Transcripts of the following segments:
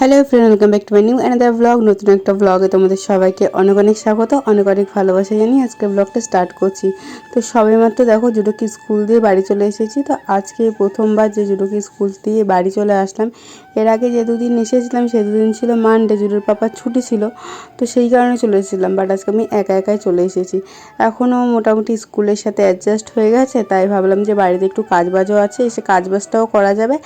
Hello friend welcome back to my new another blog নতুন একটা ব্লগে তোমাদের সবাইকে অনেক অনেক স্বাগত, অনেক অনেক ভালোবাসা জানি আজকে ব্লগটা স্টার্ট করছি। তো সবে মাত্র দেখো জুডোকি স্কুল দিয়ে বাড়ি চলে এসেছি, তো আজকে প্রথমবার যে জুডোকি স্কুল দিয়ে বাড়ি চলে আসলাম এর আগে যে দুদিন এসেছিলাম, সে দুদিন ছিল মানডে জুডোর পাপার ছুটি ছিল। তো সেই কারণে চলে এসেছিলাম বাট আজকে আমি একা একাই চলে এসেছি। এখনও মোটামুটি স্কুলের সাথে অ্যাডজাস্ট হয়ে গেছে, তাই ভাবলাম যে বাড়িতে একটু কাজবাজও আছে, এসে কাজবাজটাও করা যাবে।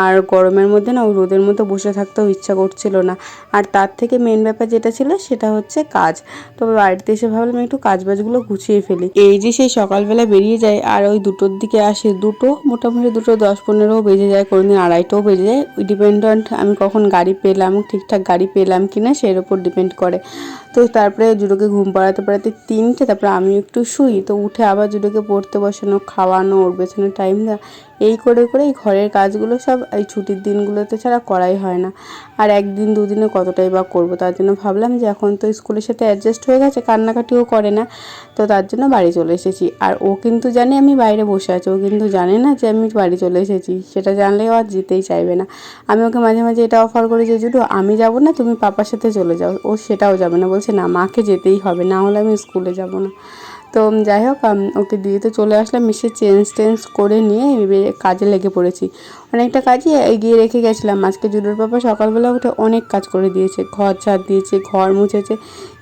আর গরমের মধ্যে না, ওই রোদের মধ্যে বসে থাকতেও ইচ্ছা করছিল না। আর তার থেকে মেন ব্যাপার যেটা ছিল, সেটা হচ্ছে কাজ। তবে বাড়িতে এসে ভাবলাম একটু কাজ বাজগুলো গুছিয়ে ফেলি। এই যে সেই সকালবেলা বেরিয়ে যায় আর ওই দুটোর দিকে আসে দুটো, মোটামুটি দুটো দশ পনেরো বেজে যায়, কোনোদিন আড়াইটাও বেজে যায়, ওই ডিপেন্ডেন্ট আমি কখন গাড়ি পেলাম ঠিকঠাক গাড়ি পেলাম কি না সেই ওপর ডিপেন্ড করে। তো তারপরে জুডোকে ঘুম পাড়াতে পাড়াতে তিনটে, তারপরে আমি একটু শুই, তো উঠে আবার জুডোকে পড়তে বসানো, খাওয়ানো, ওর পেছনে টাইম দেওয়া, এই করে করে এই ঘরের কাজগুলো সব এই ছুটির দিনগুলোতে ছাড়া করাই হয় না। আর একদিন দুদিনে কতটাই বা করব, তার জন্য ভাবলাম যে এখন তো স্কুলের সাথে অ্যাডজাস্ট হয়ে গেছে, কান্নাকাটিও করে না, তো তার জন্য বাড়ি চলে এসেছি। আর ও কিন্তু জানে আমি বাইরে বসে আছি, ও কিন্তু জানে না যে আমি বাড়ি চলে এসেছি, সেটা জানলেও আর যেতেই চাইবে না। আমি ওকে মাঝে মাঝে এটা অফার করি যে, জুডো, আমি যাব না, তুমি পাপার সাথে চলে যাও। ও সেটাও যাবে না বলছে, না, মাকে যেতেই হবে, না হলে আমি স্কুলে যাব না। তো যাই হোক ওকে দিয়ে তো চলে আসলাম মিশে চেঞ্জ টেঞ্জ করে নিয়ে কাজে লেগে পড়েছি। অনেকটা কাজই এগিয়ে রেখে গেছিলাম। আজকে জুডোর পাপা সকালবেলা উঠে অনেক কাজ করে দিয়েছে। ঘর ঝাড় দিয়েছে, ঘর মুছেছে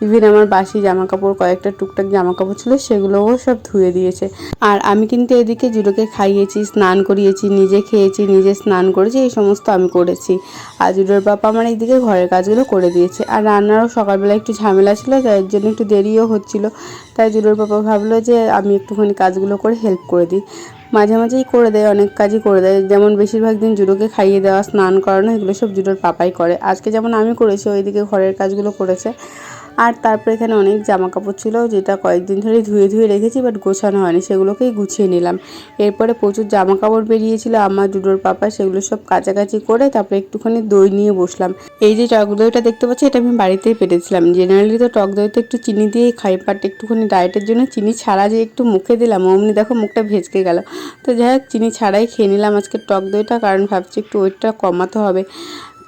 ইভেন আমার বাসি জামা কাপড় কয়েকটা টুকটাক জামা কাপড় ছিল, সেগুলোও সব ধুয়ে দিয়েছে। আর আমি কিন্তু এদিকে জুডোকে খাইয়েছি, স্নান করিয়েছি, নিজে খেয়েছি, নিজে স্নান করেছি, এই সমস্ত আমি করেছি। আর জুডোর পাপা আমার এইদিকে ঘরের কাজগুলো করে দিয়েছে। আর রান্নারও সকালবেলা একটু ঝামেলা ছিল তার জন্য একটু দেরিও হচ্ছিল। তাই জুডোর পাপা ভাবলো যে আমি একটুখানি কাজগুলো করে হেল্প করে দিই। মাঝে মাঝেই করে দেয়, অনেক কাজই করে দেয়। যেমন বেশিরভাগ দিন জুডোকে খাইয়ে দেওয়া, স্নান করানো, এগুলো সব জুডোর পাপাই করে। আজকে যেমন আমি করেছি, ওইদিকে ঘরের কাজগুলো করেছে। আর তারপরে এখানে অনেক জামা কাপড় ছিল, যেটা কয়েকদিন ধরে ধুয়ে ধুয়ে রেখেছি বাট গোছানো হয়নি, সেগুলোকেই গুছিয়ে নিলাম। এরপরে প্রচুর জামা কাপড় বেরিয়েছিল, আমার জুডোর পাপা সেগুলো সব কাছাকাছি করে তারপরে একটুখানি দই নিয়ে বসলাম। এই যে টক দইটা দেখতে পাচ্ছি, এটা আমি বাড়িতেই পেটেছিলাম। জেনারেলি তো টক দইতে একটু চিনি দিয়েই খাই বাট একটুখানি ডায়েটের জন্য চিনি ছাড়া যে একটু মুখে দিলাম, অমনি দেখো মুখটা ভেজকে গেল। তো যাই চিনি ছাড়াই খেয়ে নিলাম আজকে টক দইটা, কারণ ভাবছি একটু ওয়েটটা কমাতে হবে।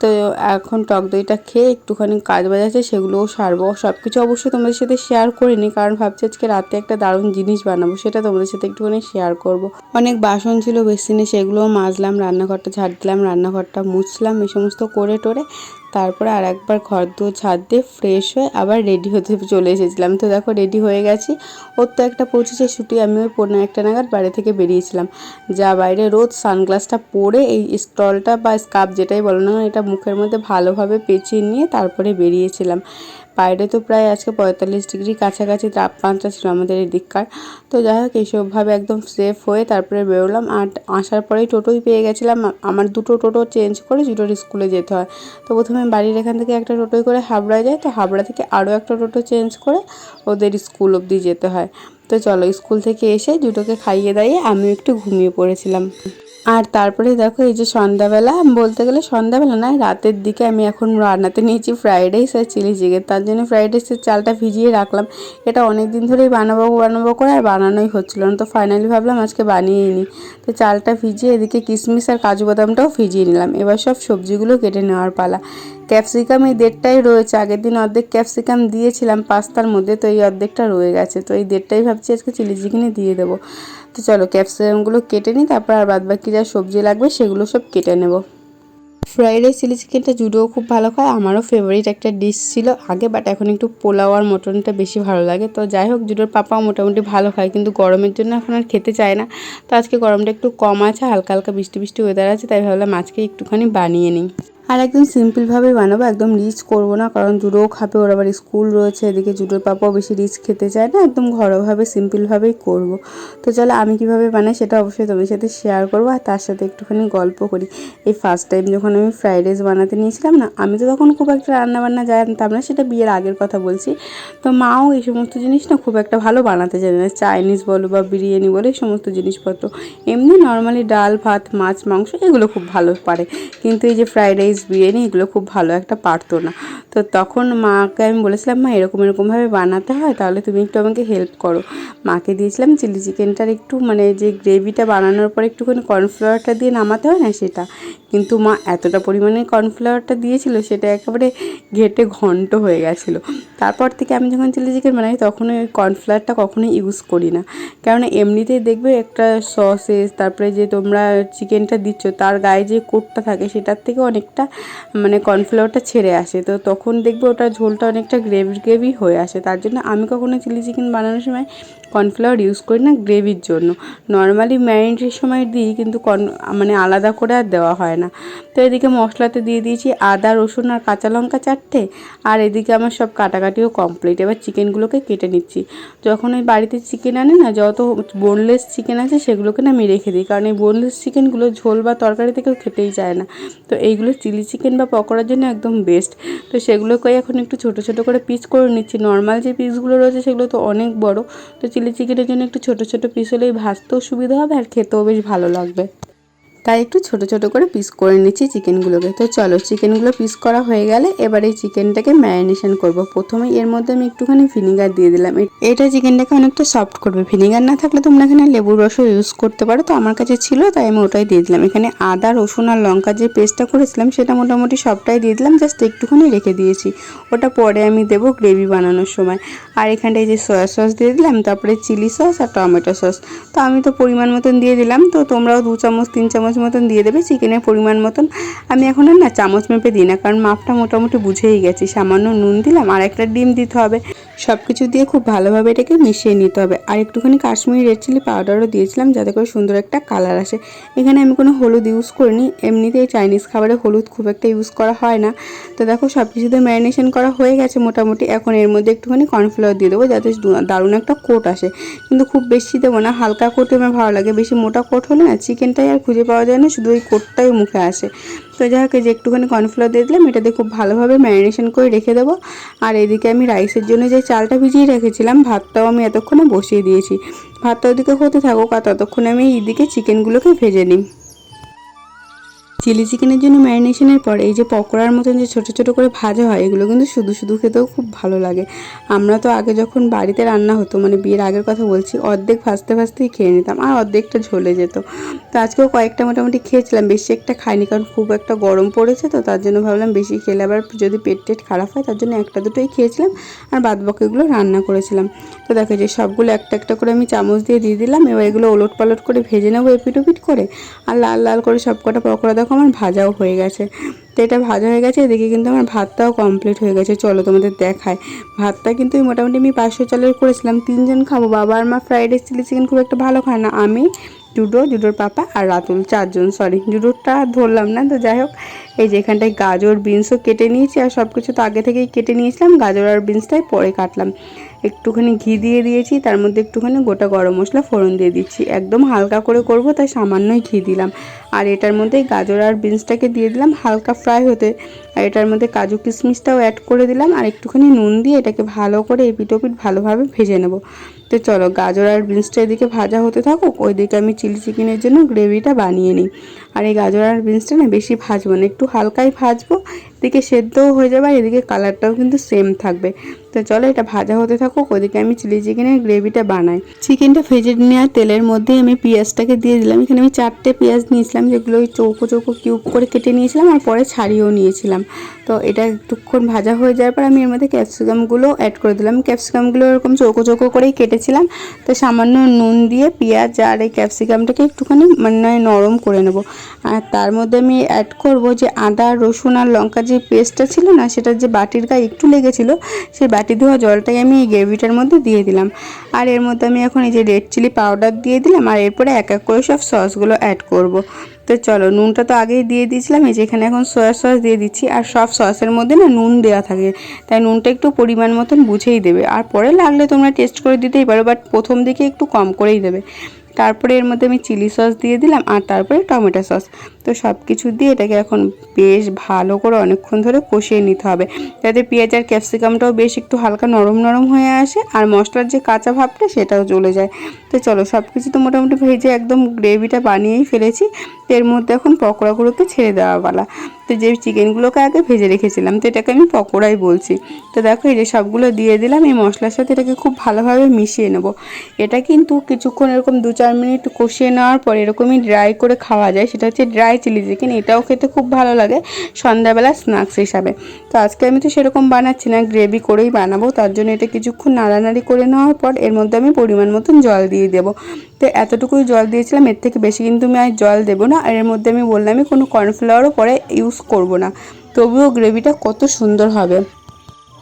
তো এখন টক দইটা খেয়ে একটুখানি কাজ বাজ আছে সেগুলোও সারবো সব কিছু অবশ্যই তোমাদের সাথে শেয়ার করিনি, কারণ ভাবছি আজকে রাতে একটা দারুণ জিনিস বানাবো, সেটা তোমাদের সাথে একটুখানি শেয়ার করব। অনেক বাসন ছিল বেসিনে, সেগুলোও মাজলাম, রান্নাঘরটা ঝাড় দিলাম, রান্নাঘরটা মুছলাম, এই সমস্ত করে টোরে তারপরে আর একবার ঘর দুয়ো ছাদ দিয়ে ফ্রেশ হয়ে আবার রেডি হতে চলে এসেছিলাম। তো দেখো রেডি হয়ে গেছি। ওর তো একটা পঁচিশে ছুটি, আমি ওই পনেরো একটা নাগাদ বাড়ি থেকে বেরিয়েছিলাম। যা বাইরে রোজ সানগ্লাসটা পরে এই স্টলটা বা স্কার্ফ যেটাই বলো না এটা মুখের মধ্যে ভালোভাবে পেঁচিয়ে নিয়ে তারপরে বেরিয়েছিলাম। বাইরে তো প্রায় আজকে পঁয়তাল্লিশ ডিগ্রি কাছাকাছি তাপমাত্রা ছিল আমাদের এদিককার। তো যাই হোক এইসবভাবে একদম সেফ হয়ে তারপরে বেরোলাম। আর আসার পরেই টোটোই পেয়ে গেছিলাম। আমার দুটো টোটো চেঞ্জ করে জুটোর স্কুলে যেতে হয়। তো প্রথমে বাড়ির এখান থেকে একটা টোটোই করে হাবড়ায় যায়। তো হাবড়া থেকে আরও একটা টোটো চেঞ্জ করে ওদের স্কুল অবধি যেতে হয়। তো চলো, স্কুল থেকে এসে দুটোকে খাইয়ে দাইয়ে আমিও একটু ঘুমিয়ে পড়েছিলাম। আর তারপরে দেখো, এই যে সন্ধ্যাবেলা, বলতে গেলে সন্ধ্যাবেলা নয় রাতের দিকে আমি এখন রান্নাতে নিয়েছি ফ্রাইড রাইস আর চিলি চিকেন তার জন্য ফ্রাইড রাইসের চালটা ভিজিয়ে রাখলাম। এটা অনেক দিন ধরেই বানাবো বানাবো করে আর বানানোই হচ্ছিল না। তো ফাইনালি ভাবলাম আজকে বানিয়েই নিই। তো চালটা ভিজিয়ে এদিকে কিশমিশ আর কাজু বাদামটাও ভিজিয়ে নিলাম। এবার সব সবজিগুলো কেটে নেওয়ার পালা। ক্যাপসিকাম এই দেড়টাই রয়েছে। আগের দিন অর্ধেক ক্যাপসিকাম দিয়েছিলাম পাস্তার মধ্যে, তো এই অর্ধেকটা রয়ে গেছে। তো এই দেড়টাই ভাবছি আজকে চিলি চিকেনে দিয়ে দেবো। তো চলো ক্যাপসিকামগুলো কেটে নিই, তারপর আর বাদ বাকি যা সবজি লাগবে সেগুলো সব কেটে নেব। ফ্রাইড রাইস চিলি চিকেনটা জুডোও খুব ভালো খায়, আমারও ফেভারিট একটা ডিশ ছিল আগে বাট এখন একটু পোলাও আর মটনটা বেশি ভালো লাগে। তো যাই হোক, জুডোর পাপাও মোটামুটি ভালো খায়, কিন্তু গরমের জন্য এখন আর খেতে চায় না। তো আজকে গরমটা একটু কম আছে, হালকা হালকা বৃষ্টি বৃষ্টি ওয়েদার আছে, তাই ভাবলাম আজকে একটুখানি বানিয়ে নিই। আর একদম সিম্পলভাবে বানাবো, একদম রিচ করব না, কারণ জুডোও খাবে, ওর আবার স্কুল রয়েছে, এদিকে জুডোর পাপাও বেশি রিচ খেতে চায় না, একদম ঘরোয়াভাবে সিম্পলভাবেই করব। তো চলো আমি কীভাবে বানাই সেটা অবশ্যই তোমাদের সাথে শেয়ার করব, আর তার সাথে একটুখানি গল্প করি। এই ফার্স্ট টাইম যখন আমি ফ্রাইড রাইস বানাতে নিয়েছিলাম না, আমি তো তখন খুব একটা রান্না বান্না জানতাম না সেটা বিয়ের আগের কথা বলছি। তো মাও এই সমস্ত জিনিস না খুব একটা ভালো বানাতে জানে না চাইনিজ বলো বা বিরিয়ানি বলো, এই সমস্ত জিনিসপত্র। এমনি নর্মালি ডাল, ভাত, মাছ, মাংস এগুলো খুব ভালো পারে। কিন্তু এই যে ফ্রাইড রাইস বিরিয়ানি, এগুলো খুব ভালো একটা পারতো না। তো তখন মাকে আমি বলেছিলাম, মা, এরকম এরকমভাবে বানাতে হয়, তাহলে তুমি একটু আমাকে হেল্প করো। মাকে দিয়েছিলাম, চিলি চিকেনটার একটু মানে যে গ্রেভিটা বানানোর পর একটুখানি কর্নফ্লাওয়ারটা দিয়ে নামাতে হয় না সেটা? কিন্তু মা এতটা পরিমাণে কর্নফ্লাওয়ারটা দিয়েছিল, সেটা একেবারে ঘেটে ঘন্ট হয়ে গেছিল। তারপর থেকে আমি যখন চিলি চিকেন বানাই তখন ওই কর্নফ্লাওয়ারটা কখনোই ইউজ করি না। কারণ এমনিতেই দেখবে একটা সসেস তারপরে যে তোমরা চিকেনটা দিচ্ছ, তার গায়ে যে কোটটা থাকে, সেটার থেকে অনেকটা মানে কর্নফ্লাওয়ারটা ছেড়ে আসে। তো তখন দেখবে ওটা ঝোলটা অনেকটা গ্রেভি গ্রেভি হয়ে আসে। তার জন্য আমি কখনো চিলি চিকেন বানানোর সময় কর্নফ্লাওয়ার ইউজ করি না, গ্রেভির জন্য। নর্মালি ম্যারিনেটের সময় দিই, কিন্তু কর্ন মানে আলাদা করে আর দেওয়া হয় না। তো এদিকে মশলাতে দিয়ে দিয়েছি আদা, রসুন আর কাঁচা লঙ্কা চারটে, আর এদিকে আমার সব কাটাকাটিও কমপ্লিট এবার চিকেনগুলোকে কেটে নিচ্ছি। যখন ওই বাড়িতে চিকেন আনে না, যত বোনলেস চিকেন আছে, সেগুলোকে না আমি রেখে দিই। কারণ এই বোনলেস চিকেনগুলো ঝোল বা তরকারি থেকেও খেতেই চায় না। তো এইগুলো চিলি চিকেন বা পকোড়ার জন্য একদম বেস্ট তো সেগুলোকে এখন একটু ছোটো ছোটো করে পিস করে নিচ্ছি। নর্মাল যে পিসগুলো রয়েছে, সেগুলো তো অনেক বড়। তো চিলি চিকেনের জন্য একটু ছোট ছোট পিস হলেই ভাজতেও সুবিধা হবে আর খেতেও বেশ ভালো লাগবে। তাই একটু ছোট ছোট করে পিস করে নিচ্ছি চিকেনগুলোকে তো চলো চিকেনগুলো পিস করা হয়ে গেলে এবার এই চিকেনটাকে ম্যারিনেশন করব। প্রথমে এর মধ্যে আমি একটুখানি ভিনিগার দিয়ে দিলাম। এটা চিকেনটাকে অনেকটা সফট করবে। ভিনিগার না থাকলে তোমরা এখানে লেবুর রসও ইউজ করতে পারো। তো আমার কাছে ছিল, তাই আমি ওটাই দিয়ে দিলাম। এখানে আদা, রসুন আর লঙ্কা যে পেস্টটা করেছিলাম, সেটা মোটামুটি সবটাই দিয়ে দিলাম। জাস্ট একটুখানি রেখে দিয়েছি। ওটা পরে আমি দেবো গ্রেভি বানানোর সময়। আর এখানটায় যে সয়া সস দিয়ে দিলাম, তারপরে চিলি সস আর টমেটো সস তো আমি তো পরিমাণ মতন দিয়ে দিলাম। তো তোমরাও দু চামচ, তিন চামচ মতন দিয়ে দেবে চিকেনের পরিমাণ মতন। আমি এখন আর না চামচ মেপে দিই না, কারণ মাপটা মোটামুটি বুঝেই গেছি। সামান্য নুন দিলাম, আর একটা ডিম দিতে হবে। সব কিছু দিয়ে খুব ভালোভাবে এটাকে মিশিয়ে নিতে হবে। আর একটুখানি কাশ্মীরি রেড চিলি পাউডারও দিয়েছিলাম যাতে করে সুন্দর একটা কালার আসে। এখানে আমি কোনো হলুদ ইউজ করিনি। এমনিতেই চাইনিজ খাবারে হলুদ খুব একটা ইউজ করা হয় না। তো দেখো সব কিছুতে ম্যারিনেশন করা হয়ে গেছে মোটামুটি। এখন এর মধ্যে একটুখানি কর্নফ্লাওয়ার দিয়ে দেবো যাতে দারুণ একটা কোট আসে। কিন্তু খুব বেশি দেবো না, হালকা কোটে আমার ভালো লাগে। বেশি মোটা কোট হলে না চিকেনটাই আর খুঁজে পাওয়া যায় না, শুধু ওই কোটটাই মুখে আসে। তো যাই যে একটুখানি কর্নফ্লাওয়ার দিয়ে দিলাম, এটাতে খুব ভালোভাবে ম্যারিনেশন করে রেখে দেবো। আর এদিকে আমি রাইসের জন্য যে চালটা ভিজিয়ে রেখেছিলাম, ভাতটাও আমি এতক্ষণে বসিয়ে দিয়েছি। ভাতটা ওদিকে হতে থাকুক, আর ততক্ষণে আমি এইদিকে চিকেনগুলোকে ভেজে নিই। চিলি চিকেনের জন্য ম্যারিনেশনের পর এই যে পকোড়ার মতন যে ছোটো ছোটো করে ভাজা হয়, এগুলো কিন্তু শুধু শুধু খেতেও খুব ভালো লাগে। আমরা তো আগে যখন বাড়িতে রান্না হতো মানে বিয়ের আগের কথা বলছি, অর্ধেক ভাজতে ভাজতেই খেয়ে নিতাম, আর অর্ধেকটা ঝলে যেত। তো আজকেও কয়েকটা মোটামুটি খেয়েছিলাম, বেশি একটা খাইনি, কারণ খুব একটা গরম পড়েছে তো, তার জন্য ভাবলাম বেশি খেলে আবার যদি পেট টেট খারাপ হয়, তার জন্য একটা দুটোই খেয়েছিলাম, আর বাদ বাকিগুলো রান্না করেছিলাম। তো দেখো যে সবগুলো একটা একটা করে আমি চামচ দিয়ে দিয়ে দিলাম, এবার এগুলো ওলট পালট করে ভেজে নেব এপিট ওপিট করে, আর লাল লাল করে সব কটা পকোড়া দেখো আমার ভাজাও হয়ে গেছে। তো এটা ভাজা হয়ে গেছে, এদিকে কিন্তু আমার ভাতটাও কমপ্লিট হয়ে গেছে। চলো তোমাদের দেখায় ভাতটা কিন্তু মোটামুটি আমি পাঁচশো চালের করেছিলাম। তিনজন খাব, বাবা আর মা ফ্রাইড রাইস চিলি চিকেন খুব একটা ভালো খায় না। আমি, জুডো, জুডোর পাপা আর রাতুল, চারজন সরি জুডোরটা ধরলাম না, তো যাই হোক। এই যে এখানটায় গাজর বিনসও কেটে নিয়েছি, আর সব কিছু তো আগে থেকেই কেটে নিয়েছিলাম। গাজর আর বিনসটাই পরে কাটলাম। একটুখানি ঘি দিয়ে দিয়েছি, তার মধ্যে একটুখানি গোটা গরম মশলা, ফোড়ন দিয়ে দিচ্ছি। একদম হালকা করে করব, তাই সামান্যই ঘি দিলাম। আর এটার মধ্যে গাজর আর বিনসটাকে দিয়ে দিলাম, হালকা ফ্রাই হতে। আর এটার মধ্যে কাজু কিশমিশটাও অ্যাড করে দিলাম, আর একটুখানি নুন দিয়ে এটাকে ভালো করে এপিট ওপিট ভালোভাবে ভেজে নেব। তো চলো। গাজর আর বিনসটা এদিকে ভাজা হতে থাকুক, ওইদিকে আমি চিলি চিকেনের জন্য গ্রেভিটা বানিয়ে নিই। আর এই গাজর আর বিনসটা না বেশি ভাজবো না, একটু হালকাই ভাজবো, এদিকে সেদ্ধও হয়ে যাবে আর এদিকে কালারটাও কিন্তু সেম থাকবে। তো চলো, এটা ভাজা হতে থাকুক ওদিকে আমি চিলি চিকেনের গ্রেভিটা বানাই। চিকেনটা ভেজে নেওয়ার তেলের মধ্যে আমি পেঁয়াজটাকে দিয়ে দিলাম। এখানে আমি চারটে পেঁয়াজ নিয়েছিলাম, যেগুলো ওই চৌকো চৌকো কিউব করে কেটে নিয়েছিলাম, আর পরে ছাড়িয়েও নিয়েছিলাম। তো এটা একটুক্ষণ ভাজা হয়ে যাওয়ার পর আমি এর মধ্যে ক্যাপসিকামগুলো অ্যাড করে দিলাম। ক্যাপসিকামগুলো এরকম চৌকো চৌকো করেই কেটেছিলাম। তো সামান্য নুন দিয়ে পেঁয়াজ আর এই ক্যাপসিকামটাকে একটুখানি মানে নরম করে নেব। আর তার মধ্যে আমি অ্যাড করব যে আদা, রসুন আর লঙ্কা যে পেস্টটা ছিল না সেটা যে বাটির গায়ে একটু লেগেছিল, সেই বাটি ধোয়া জলটাই আমি এই গ্রেভিটার মধ্যে দিয়ে দিলাম। আর এর মধ্যে আমি এখন এই যে রেড চিলি পাউডার দিয়ে দিলাম, আর এরপরে এক এক করে সব সসগুলো অ্যাড করব। তো চলো, নুনটা তো আগেই দিয়ে দিয়েছিলাম, এই যে এখানে এখন সয়া সস দিয়ে দিচ্ছি। আর সব সসের মধ্যে না নুন দেওয়া থাকে, তাই নুনটা একটু পরিমাণ মতন বুঝেই দেবে। আর পরে লাগলে তোমরা টেস্ট করে দিতেই পারো বাট প্রথম দিকে একটু কম করেই দেবে। তারপরে এর মধ্যে আমি চিলি সস দিয়ে দিলাম আর তারপরে টমেটো সস। তো সব কিছু দিয়ে এটাকে এখন বেশ ভালো করে অনেকক্ষণ ধরে কষিয়ে নিতে হবে। যাতে পেঁয়াজ আর ক্যাপসিকামটাও বেশ একটু হালকা নরম নরম হয়ে আসে আর মশলার যে কাঁচা ভাবটা সেটাও চলে যায়। তো চলো সব কিছু তো মোটামুটি ভেজে একদম গ্রেভিটা বানিয়েই ফেলেছি। এর মধ্যে এখন পকোড়াগুলোকে ছেড়ে দেওয়া পালা। তো যে চিকেনগুলোকে আগে ভেজে রেখেছিলাম, তো এটাকে আমি পকোড়াই বলছি। তো দেখো এই যে সবগুলো দিয়ে দিলাম, এই মশলার সাথে এটাকে খুব ভালোভাবে মিশিয়ে নেব। এটা কিন্তু কিছুক্ষণ এরকম দু চার মিনিট কষিয়ে নেওয়ার পর এরকমই ড্রাই করে খাওয়া যায়। সেটা হচ্ছে ড্রাই চিলি চিকেন এটাও খেতে খুব ভালো লাগে সন্ধ্যাবেলা স্ন্যাক্স হিসাবে। তো আজকে আমি তো সেরকম বানাচ্ছি না গ্রেভি করেই বানাবো। তার জন্য এটা কিছুক্ষণ নাড়ানাড়ি করে নেওয়ার পর এর মধ্যে আমি পরিমাণ মতন জল দিয়ে দেবো। তো এতটুকুই জল দিয়েছিলাম, এর থেকে বেশি কিন্তু আমি আর জল দেবো না। আর এর মধ্যে আমি বললাম আমি কোনো কর্নফ্লাওয়ারও পরে ইউজ করব না। তবুও গ্রেভিটা কত সুন্দর হবে।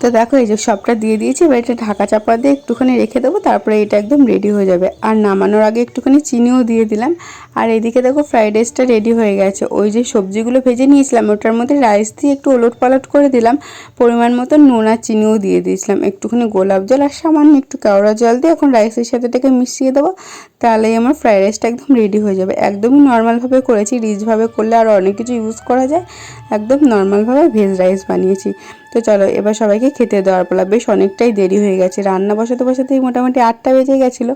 তো দেখো এই যে সবটা দিয়ে দিয়েছি, এবার এটা ঢাকা চাপা দিয়ে একটুখানি রেখে দেবো, তারপরে এটা একদম রেডি হয়ে যাবে। আর নামানোর আগে একটুখানি চিনিও দিয়ে দিলাম। আর এদিকে দেখো ফ্রাইড রাইসটা রেডি হয়ে গেছে। ওই যে সবজিগুলো ভেজে নিয়েছিলাম, ওটার মধ্যে রাইস দিয়ে একটু ওলট পালট করে দিলাম। পরিমাণ মতো নুন আর চিনিও দিয়ে দিয়েছিলাম। একটুখানি গোলাপ জল আর সামান্য একটু কেওড়া জল দিয়ে এখন রাইসের সাথে এটাকে মিশিয়ে দেবো। তাহলেই আমার ফ্রাইড রাইসটা একদম রেডি হয়ে যাবে। একদমই নর্মালভাবে করেছি রিচভাবে করলে আর অনেক কিছু ইউজ করা যায়। একদম নর্মালভাবে ভেজ রাইস বানিয়েছি। তো চলো, এবার সবাইকে খেতে দেওয়ার পালা। বেশ অনেকটাই দেরি হয়ে গেছে। রান্না বসাতে বসাতেই মোটামুটি আটটা বেজে গেছিল।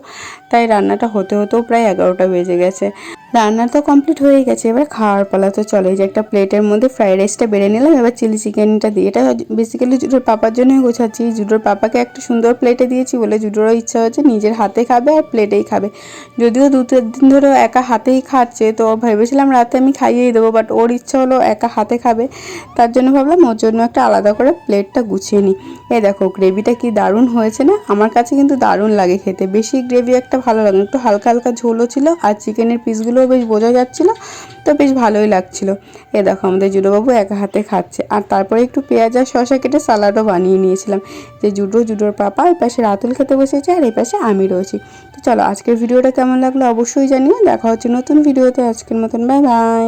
তাই রান্নাটা হতে হতেও প্রায় এগারোটা বেজে গেছে। রান্না তো কমপ্লিট হয়ে গেছে। এবার খাওয়ার পালা তো চলো। যে একটা প্লেটের মধ্যে ফ্রাইড রাইসটা বেড়ে নিলাম, এবার চিলি চিকেনটা দিয়ে। এটা বেসিক্যালি জুডোর পাপার জন্যই গোছাচ্ছি। জুডোর পাপাকে একটা সুন্দর প্লেটে দিয়েছি বলে জুডোরও ইচ্ছা হচ্ছে নিজের হাতে খাবে আর প্লেটেই খাবে। যদিও দু তিন দিন ধরে একা হাতেই খাচ্ছে, তো ভেবেছিলাম রাতে আমি খাইয়েই দেবো বাট ওর ইচ্ছা হলো একা হাতে খাবে। তার জন্য ভাবলাম ওর জন্য একটা আলাদা করে প্লেটটা গুছিয়ে নিই। এই দেখো গ্রেভিটা কি দারুণ হয়েছে না? আমার কাছে কিন্তু দারুণ লাগে খেতে। বেশি গ্রেভি একটা ভালো লাগে। একটু হালকা হালকা ঝোলও ছিল আর চিকেনের পিসগুলোও বেশ বোঝা যাচ্ছিল, তো বেশ ভালোই লাগছিল। এ দেখো, আমাদের জুডোবাবু এক হাতে খাচ্ছে। আর তারপরে একটু পেঁয়াজ আর শশা কেটে সালাডও বানিয়ে নিয়েছিলাম। যে জুডো, জুডোর পাপা এই পাশে রাতুল খেতে বসেছে আর এই পাশে আমি রয়েছি। তো চলো, আজকের ভিডিওটা কেমন লাগল অবশ্যই জানিও। দেখা হচ্ছে নতুন ভিডিওতে। আজকের মতন বাই বাই